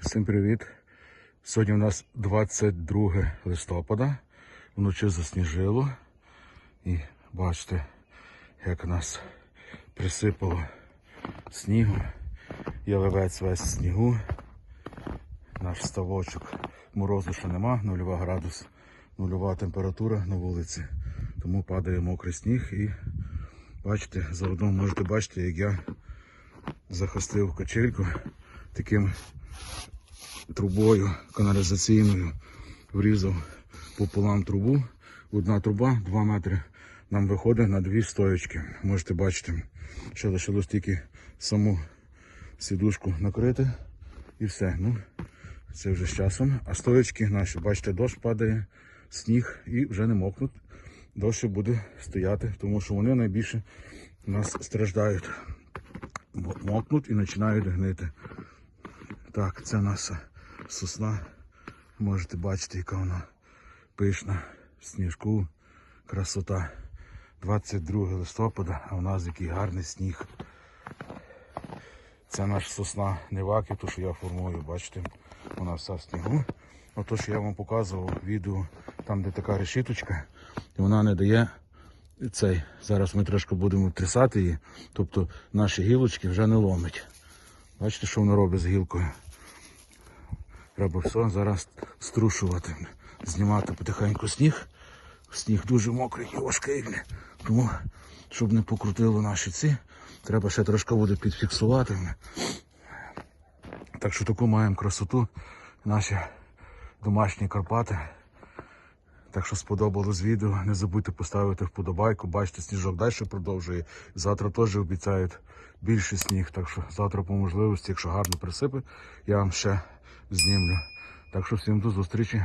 Всім привіт! Сьогодні у нас 22 листопада. Вночі засніжило. І бачите, як нас присипало снігу. Яловець весь в снігу. Наш ставочок. Морозу ще нема, нульова градус, нульова температура на вулиці. Тому падає мокрий сніг і бачите, заодно можете бачити, як я захистив качельку таким трубою каналізаційною. Врізав пополам трубу. Одна труба 2 метри нам виходить на дві стоячки. Можете бачити, ще лишилось тільки саму сідушку накрити і все. Ну, це вже з часом. А стоячки наші, бачите, дощ падає, сніг і вже не мокнуть. Дощ буде стояти, тому що вони найбільше нас страждають. Мо- Мокнуть і починають гнити. Так, це наша сосна. Можете бачити, яка вона пишна в сніжку. Красота. 22 листопада, а у нас який гарний сніг. Це наша сосна Неваки, ту, що я формую, бачите, вона вся в снігу. Ото, що я вам показував відео, там, де така решіточка, і вона не дає цей. Зараз ми трошки будемо трясати її, тобто наші гілочки вже не ломить. Бачите, що воно робить з гілкою. Треба все зараз струшувати, знімати потихеньку сніг. Сніг дуже мокрий і важкий. Тому, щоб не покрутило наші ці, треба ще трошки буде підфіксувати. Так що таку маємо красоту, наші домашні Карпати. Так що сподобалось відео. Не забудьте поставити вподобайку. Бачите, сніжок далі продовжує. Завтра теж обіцяють більше сніг. Так що завтра по можливості, якщо гарно присипе, я вам ще знімлю. Так що всім до зустрічі.